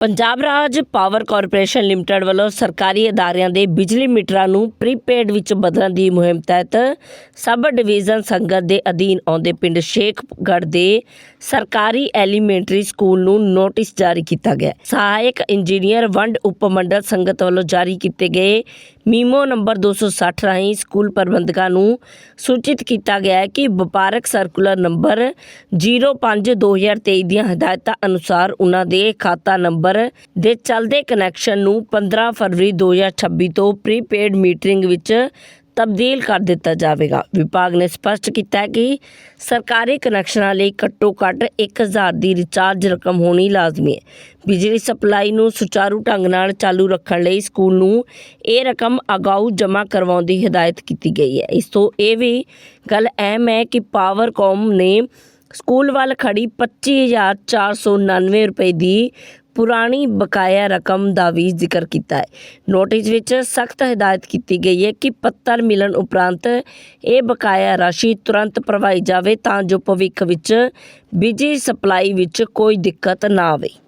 ਪੰਜਾਬ ਰਾਜ power corporation limited ਵੱਲੋਂ ਸਰਕਾਰੀ ਅਦਾਰਿਆਂ ਦੇ ਬਿਜਲੀ ਮੀਟਰਾਂ ਨੂੰ ਪ੍ਰੀਪੇਡ ਵਿੱਚ ਬਦਲਣ ਦੀ ਮੁਹਿੰਮ ਤਹਿਤ ਸਬ ਡਿਵੀਜ਼ਨ ਸੰਗਤ ਦੇ ਅਧੀਨ ਆਉਂਦੇ ਪਿੰਡ ਸ਼ੇਖਗੜ੍ਹ ਦੇ ਸਰਕਾਰੀ ਐਲੀਮੈਂਟਰੀ ਸਕੂਲ ਨੂੰ ਨੋਟਿਸ ਜਾਰੀ ਕੀਤਾ ਗਿਆ। ਸਹਾਇਕ ਇੰਜੀਨੀਅਰ ਵੰਡ ਉਪਮੰਡਲ ਸੰਗਤ ਵੱਲੋਂ ਜਾਰੀ ਕੀਤੇ ਗਏ ਮੀਮੋ ਨੰਬਰ 260 ਰਾਹੀਂ ਸਕੂਲ ਪ੍ਰਬੰਧਕਾਂ ਨੂੰ ਸੂਚਿਤ ਕੀਤਾ ਗਿਆ ਹੈ ਕਿ ਵਪਾਰਕ ਸਰਕੂਲਰ ਨੰਬਰ 05/2023 ਦੀਆਂ ਹਦਾਇਤਾਂ ਅਨੁਸਾਰ ਉਹਨਾਂ ਦੇ ਖਾਤਾ ਨੰਬਰ ਦੇ ਚੱਲਦੇ ਕਨੈਕਸ਼ਨ ਨੂੰ 15 ਫਰਵਰੀ 2026 ਤੋਂ ਪ੍ਰੀਪੇਡ ਮੀਟਰਿੰਗ ਵਿੱਚ ਤਬਦੀਲ ਕਰ ਦਿੱਤਾ ਜਾਵੇਗਾ। ਵਿਭਾਗ ਨੇ ਸਪਸ਼ਟ ਕੀਤਾ ਕਿ ਸਰਕਾਰੀ ਕਨੈਕਸ਼ਨਾਂ ਲਈ ਘੱਟੋ ਘੱਟ 1000 ਦੀ ਰਿਚਾਰਜ ਰਕਮ ਹੋਣੀ ਲਾਜ਼ਮੀ ਹੈ। ਬਿਜਲੀ ਸਪਲਾਈ ਨੂੰ ਸੁਚਾਰੂ ਢੰਗ ਨਾਲ ਚਾਲੂ ਰੱਖਣ ਲਈ ਸਕੂਲ ਨੂੰ ਇਹ ਰਕਮ ਅਗਾਊ ਜਮ੍ਹਾਂ ਕਰਵਾਉਣ ਦੀ ਹਦਾਇਤ ਕੀਤੀ ਗਈ ਹੈ। ਇਸ ਤੋਂ ਇਹ ਵੀ ਗੱਲ ਅਹਿਮ ਹੈ ਕਿ ਪਾਵਰਕੌਮ ਨੇ ਸਕੂਲ ਵੱਲ ਖੜੀ 25499 ਰੁਪਏ ਦੀ ਪੁਰਾਣੀ ਬਕਾਇਆ ਰਕਮ ਦਾ ਵੀ ਜ਼ਿਕਰ ਕੀਤਾ ਹੈ। ਨੋਟਿਸ ਵਿੱਚ ਸਖਤ ਹਦਾਇਤ ਕੀਤੀ ਗਈ ਹੈ ਕਿ ਪੱਤਰ ਮਿਲਣ ਉਪਰੰਤ ਇਹ ਬਕਾਇਆ ਰਾਸ਼ੀ ਤੁਰੰਤ ਭਰਵਾਈ ਜਾਵੇ ਤਾਂ ਜੋ ਭਵਿੱਖ ਵਿੱਚ ਬਿਜਲੀ ਸਪਲਾਈ ਵਿੱਚ ਕੋਈ ਦਿੱਕਤ ਨਾ ਆਵੇ।